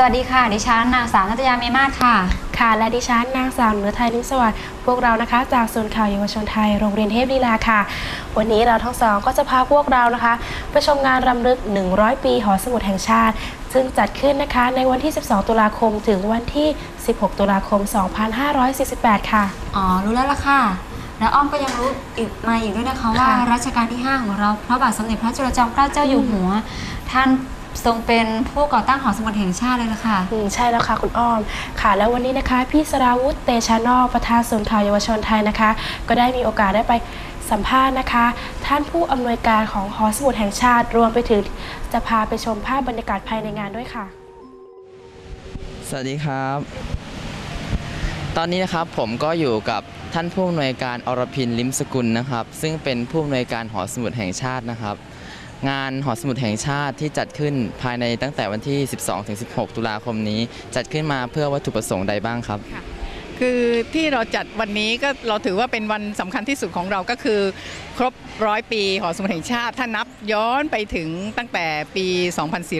สวัสดีค่ะ ดิฉันนางสาวนัตยาเมมาศค่ะ ค่ะ และดิฉันนางสาวเหนือไทยนิมสวัสดิ์พวกเรานะคะ จากศูนย์ข่าวเยาวชนไทยโรงเรียนเทพลีลาค่ะ วันนี้เราทั้งสองก็จะพาพวกเรานะคะไปชมงานรำลึก 100 ปีหอสมุดแห่งชาติ ซึ่งจัดขึ้นนะคะในวันที่ 12 ตุลาคมถึงวันที่ 16 ตุลาคม 2548 ค่ะ อ๋อ รู้แล้วล่ะค่ะ แล้วอ้อมก็ยังรู้อีกมาอีกด้วยนะคะว่าค่ะ รัชกาลที่ 5 ของเราพระบาทสมเด็จพระจุลจอมเกล้าเจ้าอยู่หัว ท่าน ทรงเป็นผู้ก่อตั้งหอสมุดแห่งชาติเลยล่ะค่ะ อืมใช่แล้วค่ะคุณอ้อมค่ะ แล้ววันนี้นะคะ พี่สราวุธเตชะนอกประธานศูนย์ข่าวเยาวชนไทยนะคะ ก็ได้มีโอกาสได้ไปสัมภาษณ์นะคะ ท่านผู้อำนวยการของหอสมุดแห่งชาติรวมไปถึงจะพาไปชมภาพบรรยากาศภายในงานด้วยค่ะ สวัสดีครับ ตอนนี้นะครับผมก็อยู่กับท่านผู้อำนวยการอรพินลิมสกุลนะครับ ซึ่งเป็นผู้อำนวยการหอสมุดแห่งชาตินะครับ งานหอสมุดแห่งชาติที่จัดขึ้นภายในตั้งแต่วันที่ 12-16 ตุลาคมนี้ จัดขึ้นมาเพื่อวัตถุประสงค์ใดบ้างครับ คือที่เราจัดวันนี้ก็เราถือว่าเป็นวันสำคัญที่สุดของเราก็คือ ครบร้อยปีหอสมุดแห่งชาติ ถ้านับย้อนไปถึงตั้งแต่ปี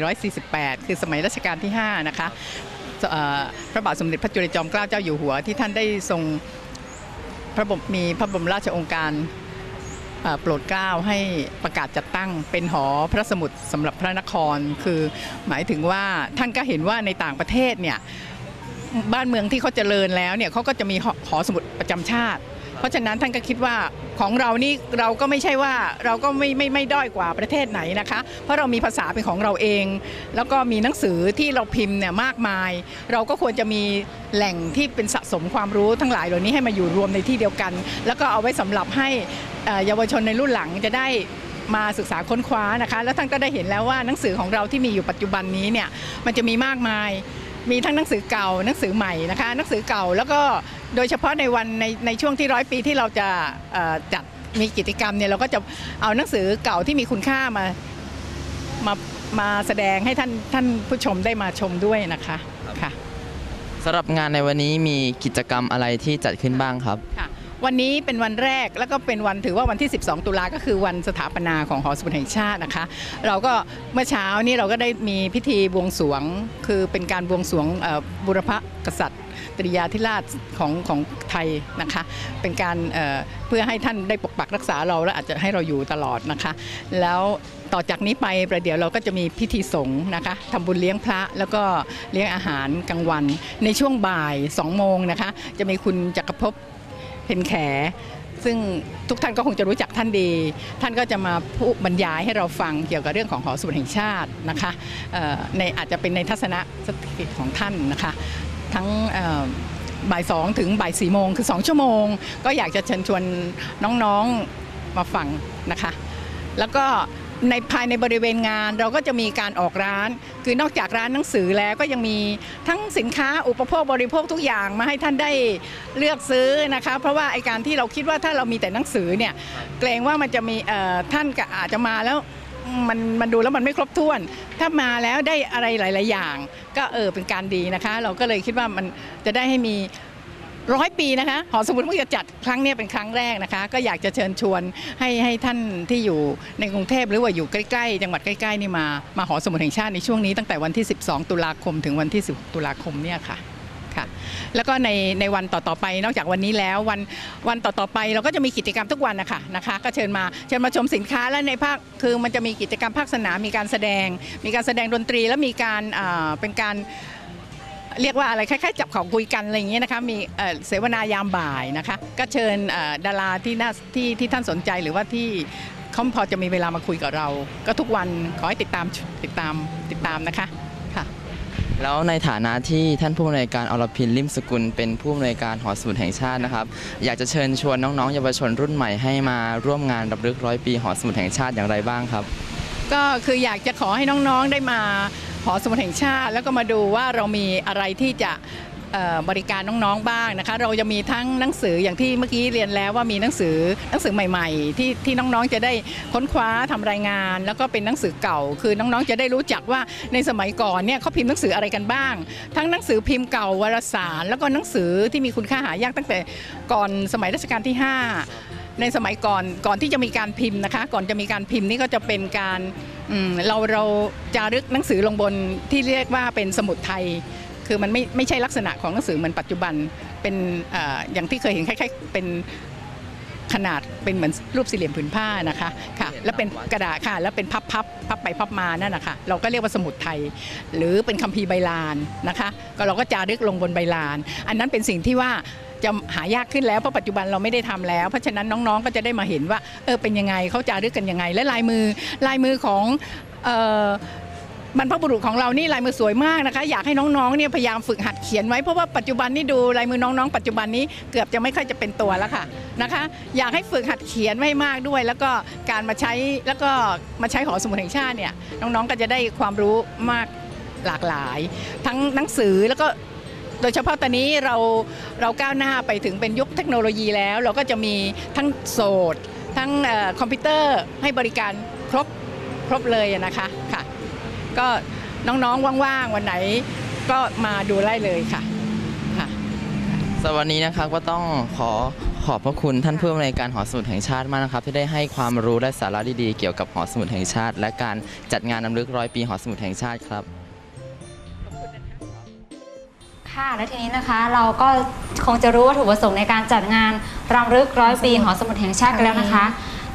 2448 คือสมัยรัชกาลที่ 5 นะคะพระบาทสมเด็จพระจุลจอมเกล้าเจ้าอยู่หัวที่ท่านได้ทรงพระบรมมีพระบรมราชโองการ โปรดเกล้าให้ประกาศจัดตั้งเป็นหอพระสมุดสำหรับพระนคร คือหมายถึงว่าท่านก็เห็นว่าในต่างประเทศเนี่ยบ้านเมืองที่เขาเจริญแล้วเนี่ยเขาก็จะมีหอหอสมุดประจำชาติ เพราะฉะนั้นท่านก็คิดว่าของเรานี่เราก็ไม่ใช่ว่าเราก็ไม่ไม่ไม่ด้อยกว่าประเทศไหนนะคะ เพราะเรามีภาษาเป็นของเราเอง แล้วก็มีหนังสือที่เราพิมพ์เนี่ยมากมาย เราก็ควรจะมีแหล่งที่เป็นสะสมความรู้ทั้งหลายเหล่านี้ให้มาอยู่รวมในที่เดียวกัน แล้วก็เอาไว้สำหรับให้เอ่อเยาวชนในรุ่นหลังจะได้มาศึกษาค้นคว้านะคะ แล้วท่านก็ได้เห็นแล้วว่าหนังสือของเราที่มีอยู่ปัจจุบันนี้เนี่ยมันจะมีมากมาย มีทั้งหนังสือเก่าหนังสือใหม่นะคะหนังสือเก่าแล้วก็โดยเฉพาะในวันในในช่วงที่ร้อยปีที่เราจะเอ่อจัดมีกิจกรรมเนี่ยเราก็จะเอาหนังสือเก่าที่มีคุณค่ามามามาแสดงให้ท่านท่านผู้ชมได้มาชมด้วยนะคะค่ะสำหรับงานในวันนี้มีกิจกรรมอะไรที่จัดขึ้นบ้างครับค่ะ วันนี้เป็นวันแรกแล้วก็เป็นวันถือว่าวันที่ 12 ตุลาก็คือวันสถาปนาของหอสมุดแห่งชาตินะคะ เราก็เมื่อเช้านี้เราก็ได้มีพิธีบวงสรวง คือเป็นการบวงสรวงบุรพกษัตริย์ตริยาธิราชของของไทยนะคะ เป็นการเเพื่อให้ท่านได้ปกปักรักษาเราและอาจจะให้เราอยู่ตลอดนะคะ แล้วต่อจากนี้ไปประเดี๋ยวเราก็จะมีพิธีสงฆ์นะคะทำบุญเลี้ยงพระแล้วก็เลี้ยงอาหารกลางวัน ในช่วงบ่าย2โมงนะคะ จะมีคุณจักรภพ เพนแข ซึ่งทุกท่านก็คงจะรู้จักท่านดี ท่านก็จะมาพูดบรรยายให้เราฟังเกี่ยวกับเรื่องของหอสมุดแห่งชาตินะคะในอาจจะเป็นในทัศนะสถิของท่านนะคะ ทั้งบ่ายสองถึงบ่ายสี่โมงคือ 2 ชั่วโมง ก็อยากจะเชิญชวนน้องๆมาฟังนะคะ แล้วก็ ในภายในบริเวณงานเราก็จะมีการออกร้าน คือนอกจากร้านหนังสือแล้วก็ยังมีทั้งสินค้าอุปโภคบริโภคทุกอย่างมาให้ท่านได้เลือกซื้อนะคะ เพราะว่าไอการที่เราคิดว่าถ้าเรามีแต่หนังสือเนี่ยเกรงว่ามันจะมีท่านก็อาจจะมาแล้วมันมันดูแล้วมันไม่ครบถ้วน ถ้ามาแล้วได้อะไรหลาย ๆ อย่าง ก็เออเป็นการดีนะคะ เราก็เลยคิดว่ามันจะได้ให้มี ร้อยปีนะคะหอสมุดเพิ่งจะจัดครั้งนี้เป็นครั้งแรกนะคะ ก็อยากจะเชิญชวนให้ให้ท่านที่อยู่ในกรุงเทพหรือว่าอยู่ใกล้ๆ จังหวัดใกล้ๆนี่มามาหอสมุดแห่งชาติในช่วงนี้ตั้งแต่วันที่ 12 ตุลาคมถึงวันที่10ตุลาคมเนี่ยค่ะค่ะแล้วก็ในในวันต่อๆไปนอกจากวันนี้แล้ววันวันต่อๆไปเราก็จะมีกิจกรรมทุกวันนะคะนะคะ ก็เชิญมาเชิญมาชมสินค้าและในภาคคือมันจะมีกิจกรรมภาคสนามมีการแสดง มีการแสดงดนตรี และมีการอ่าเป็นการ เรียกว่าอะไรคล้ายๆจับของคุยกันอะไรอย่างเงี้ยนะคะมีเอ่อเสวนายามบ่ายนะคะก็เชิญเอ่อดาราที่น่าที่ที่ท่านสนใจหรือว่าที่เขาพอจะมีเวลามาคุยกับเรา ก็ทุกวันขอให้ติดตามติดตามติดตามนะคะค่ะแล้วในฐานะที่ท่านผู้อำนวยการอรพินลิมสกุล เป็นผู้อำนวยการหอสมุดแห่งชาตินะครับ อยากจะเชิญชวนน้องๆเยาวชนรุ่นใหม่ให้มาร่วมงานรำลึกร้อยปีหอสมุดแห่งชาติอย่างไรบ้างครับ ก็คืออยากจะขอให้น้องๆได้มา หอสมุดแห่งชาติ แล้วก็มาดูว่าเรามีอะไรที่จะบริการน้องๆบ้างนะคะ เราจะมีทั้งหนังสืออย่างที่เมื่อกี้เรียนแล้วว่ามีหนังสือหนังสือใหม่ ๆ ที่ที่น้องๆจะได้ค้นคว้าทำรายงาน แล้วก็เป็นหนังสือเก่า คือน้องๆจะได้รู้จักว่าในสมัยก่อนเนี่ยเขาพิมพ์หนังสืออะไรกันบ้าง ทั้งหนังสือพิมพ์เก่าวารสาร แล้วก็หนังสือที่มีคุณค่าหายากตั้งแต่ก่อนสมัยรัชกาลที่ 5 ในสมัยก่อนก่อนที่จะมีการพิมพ์นะคะ ก่อนจะมีการพิมพ์นี่ก็จะเป็นการ เราเราจารึกหนังสือลงบนที่เรียกว่าเป็นสมุดไทย คือมันไม่ไม่ใช่ลักษณะของหนังสือเหมือนปัจจุบันเป็นเอออย่างที่เคยเห็นคล้ายๆเป็นขนาดเป็นเหมือนรูปสี่เหลี่ยมผืนผ้านะคะค่ะแล้วเป็นกระดาษค่ะแล้วเป็นพับพับพับไปพับมานั่นนะคะเราก็เรียกว่าสมุดไทย หรือเป็นคัมภีร์ใบลานนะคะ ก็เราก็จารึกลงบนใบลาน อันนั้นเป็นสิ่งที่ว่า จะหายากขึ้นแล้วเพราะปัจจุบันเราไม่ได้ทำแล้ว เพราะฉะนั้นน้องๆก็จะได้มาเห็นว่าเออเป็นยังไงเขาจารึกกันยังไง และลายมือลายมือของบรรพบุรุษของเรานี่ลายมือสวยมากนะคะ อยากให้น้องๆเนี่ยพยายามฝึกหัดเขียนไว้เพราะว่าปัจจุบันนี่ดูลายมือน้องๆปัจจุบันนี้เกือบจะไม่ค่อยจะเป็นตัวแล้วค่ะนะคะ อยากให้ฝึกหัดเขียนไว้มากด้วย แล้วก็การมาใช้แล้วก็มาใช้หอสมุดแห่งชาติเนี่ยน้องๆก็จะได้ความรู้มากหลากหลาย ทั้งหนังสือแล้วก็ โดยเฉพาะตอนนี้เราเราก้าวหน้าไปถึงเป็นยุคเทคโนโลยีแล้ว เราก็จะมีทั้งโสดทั้งคอมพิวเตอร์ให้บริการครบครบเลยนะคะค่ะ ก็น้องๆว่างๆวันไหนก็มาดูได้เลยค่ะค่ะสวันนี้นะครับก็ต้องขอขอบพระคุณท่านผู้อำนวยการหอสมุดแห่งชาติมากนะครับ ที่ได้ให้ความรู้และสาระดีๆเกี่ยวกับหอสมุดแห่งชาติ และการจัดงานนำลึกร้อยปีหอสมุดแห่งชาติครับ ค่ะ และทีนี้นะคะเราก็คงจะรู้วัตถุประสงค์ในการจัดงานรำลึกร้อยปีหอสมุดแห่งชาติกันแล้วนะคะ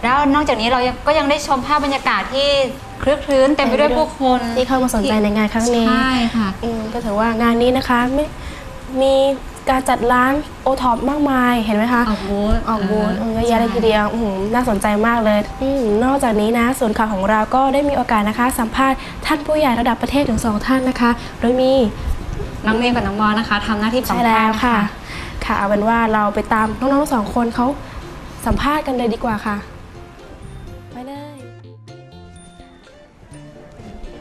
แล้วนอกจากนี้เรายังก็ยังได้ชมภาพบรรยากาศที่คลึกคลื้นเต็มไปด้วยผู้คนที่เข้ามาสนใจในงานครั้งนี้ใช่ค่ะอืมก็ถือว่างานนี้นะคะไม่มีการจัดร้านโอท็อปมากมายเห็นไหมคะ ออกบูธออกบูธเออเยอะแยะเลยทีเดียวอื้อหือน่าสนใจมากเลยอมนอกจากนี้นะส่วนข่าวของเราก็ได้มีโอกาสนะคะ สัมภาษณ์ท่านผู้ใหญ่ระดับประเทศถึงสองท่านนะคะ โดยมี น้องเมย์กับน้องบอลนะคะทำหน้าที่สองใช่แล้วท่านค่ะ ค่ะเอาเป็นว่าเราไปตามน้องๆทั้งสองคนเขาสัมภาษณ์กันเลยดีกว่าค่ะ ไปเลย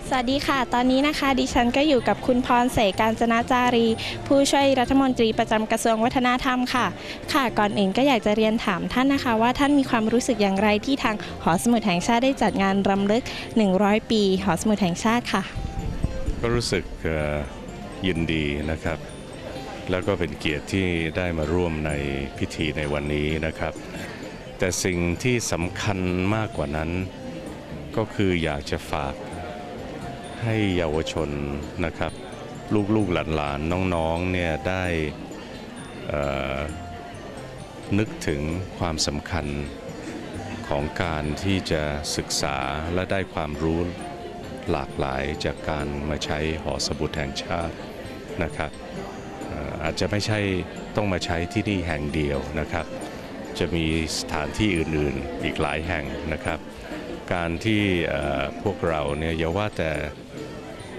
สวัสดีค่ะ ตอนนี้นะคะ ดิฉันก็อยู่กับคุณพรเสกการจนาจารี ผู้ช่วยรัฐมนตรีประจำกระทรวงวัฒนธรรมค่ะ ค่ะก่อนอื่นก็อยากจะเรียนถามท่านนะคะ ว่าท่านมีความรู้สึกอย่างไรที่ทางหอสมุดแห่งชาติได้จัดงานรำลึก 100 ปี หอสมุดแห่งชาติค่ะ ก็รู้สึกเอ่อ ยินดีนะครับ แล้วก็เป็นเกียรติที่ได้มาร่วมในพิธีในวันนี้นะครับ แต่สิ่งที่สำคัญมากกว่านั้น ก็คืออยากจะฝากให้เยาวชนนะครับ ลูกๆหลานๆน้องๆเนี่ยได้นึกถึงความสำคัญของการที่จะศึกษาและได้ความรู้หลากหลายจากการมาใช้หอสมุดแห่งชาติ นะครับอาจจะไม่ใช่ต้องมาใช้ที่นี่แห่งเดียวนะครับ จะมีสถานที่อื่นๆอีกหลายแห่งนะครับ การที่พวกเราเนี่ยอย่าว่าแต่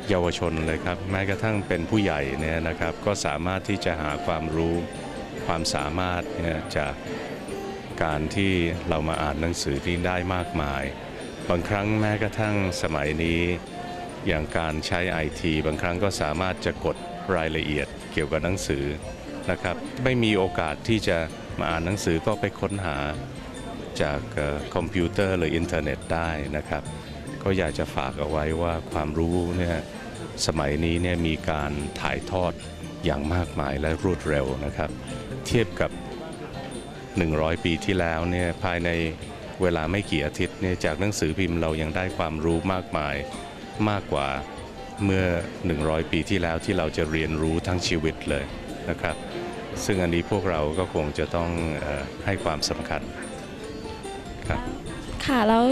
เยาวชนเลยครับแม้กระทั่งเป็นผู้ใหญ่เนี่ยนะครับก็สามารถที่จะหาความรู้ความสามารถเนี่ยจากการที่เรามาอ่านหนังสือที่ได้มากมาย บางครั้งแม้กระทั่งสมัยนี้อย่างการใช้ไอทีบางครั้งก็สามารถจะกด รายละเอียดเกี่ยวกับหนังสือนะครับไม่มีโอกาสที่จะมาอ่านหนังสือก็ไปค้นหาจากคอมพิวเตอร์หรืออินเทอร์เน็ตได้นะครับ ก็อยากจะฝากเอาไว้ว่าความรู้เนี่ยสมัยนี้เนี่ยมีการถ่ายทอดอย่างมากมายและรวดเร็วนะครับ เทียบกับ 100 ปีที่แล้วเนี่ยภายในเวลาไม่กี่อาทิตย์เนี่ยจากหนังสือพิมพ์เรายังได้ความรู้มากมายมากกว่า เมื่อ 100 ปีที่แล้วที่เราจะเรียนรู้ทั้งชีวิตเลยนะครับ ซึ่งอันนี้พวกเราก็คงจะต้องอให้ความสำคัญครับค่ะแล้ว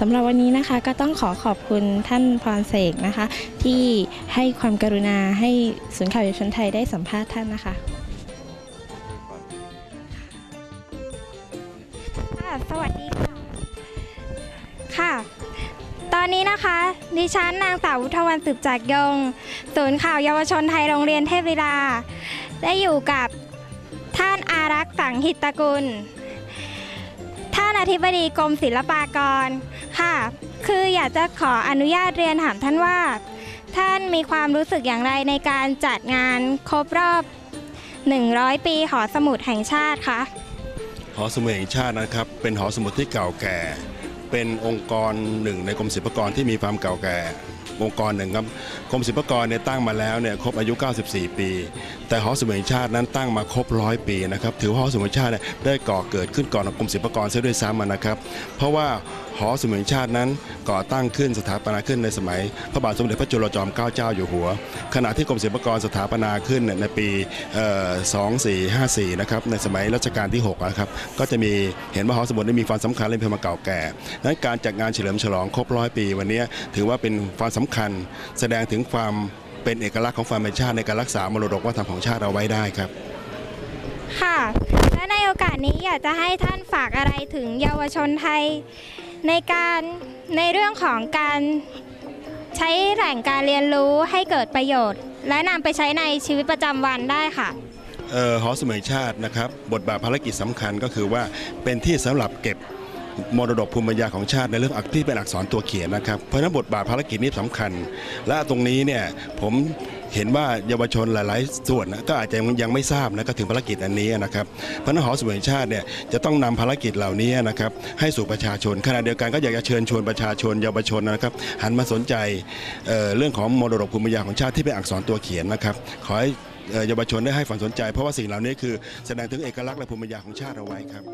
สำหรับวันนี้นะคะก็ต้องขอขอบคุณท่านพรเสกนะคะ ที่ให้ความกรุณาให้ศูนย์ข่าวเยาวชนไทยได้สัมภาษณ์ท่านนะคะ ตอนนี้นะคะ ดิฉันนางสาววุฒวันสืบจากยง ศูนย์ข่าวเยาวชนไทยโรงเรียนเทพวิลา ได้อยู่กับท่านอารักษ์สังหิตตกุล ท่านอธิบดีกรมศิลปากรค่ะ คืออยากจะขออนุญาตเรียนถามท่านว่า ท่านมีความรู้สึกอย่างไรในการจัดงานครบรอบ 100 ปีหอสมุดแห่งชาติคะหอสมุดแห่งชาตินะครับ เป็นหอสมุดที่เก่าแก่ เป็นองค์กรหนึ่งในกรมศิลปากรที่มีความเก่าแก่ องค์กรหนึ่งครับกรมศิลปากรเนี่ยตั้งมาแล้วเนี่ยครบอายุ 94 ปี แต่หอสมุดแห่งชาตินั้นตั้งมาครบร้อยปีนะครับถือว่าหอสมุดแห่งชาติเนี่ยได้ก่อเกิดขึ้นก่อนกรมศิลปากรเสียด้วยซ้ำนะครับ เพราะว่าหอสมุดแห่งชาตินั้นก่อตั้งขึ้นสถาปนาขึ้นในสมัย พระบาทสมเด็จพระจุลจอมเกล้าเจ้าอยู่หัว ขณะที่กรมศิลปากรสถาปนาขึ้นเนี่ยในปี 2454 นะครับในสมัยรัชกาลที่6นะครับก็จะมีเห็นว่าหอสมุดได้มีความสำคัญและมีความเก่าแก่นั้นการจัดงานเฉลิมฉลองครบร้อยปี วันนี้ถือว่าเป็นความสำคัญ แสดงถึงความเป็นเอกลักษณ์ของความเป็นชาติในการรักษามรดกวัฒนธรรมของชาติเอาไว้ได้ครับ ค่ะ และในโอกาสนี้อยากจะให้ท่านฝากอะไรถึงเยาวชนไทย ในการในเรื่องของการใช้แหล่งการเรียนรู้ให้เกิดประโยชน์ และนำไปใช้ในชีวิตประจำวันได้ค่ะเอ่อหอสมุดแห่งชาตินะครับ บทบาทภารกิจสำคัญก็คือว่าเป็นที่สำหรับเก็บ มรดกภูมิปัญญาของชาติในเรื่องอักที่เป็นอักษรตัวเขียนนะครับ เพราะฉะนั้นบทบาทภารกิจนี้สำคัญ และตรงนี้เนี่ยผมเห็นว่าเยาวชนหลายๆ ส่วนนะก็อาจจะยังไม่ทราบนะก็ถึงภารกิจอันนี้นะครับเพราะนั้นหอสมุดแห่งชาติเนี่ยจะต้องนำภารกิจเหล่านี้นะครับให้สู่ประชาชนขณะเดียวกันก็อยากจะเชิญชวนประชาชนเยาวชนนะครับ หันมาสนใจเเรื่องของมรดกภูมิปัญญาของชาติที่เป็นอักษรตัวเขียนนะครับ ขอให้เยาวชนได้ให้ความสนใจ เพราะว่าสิ่งเหล่านี้คือแสดงถึงเอกลักษณ์และภูมิปัญญาของชาติเอาไว้ครับ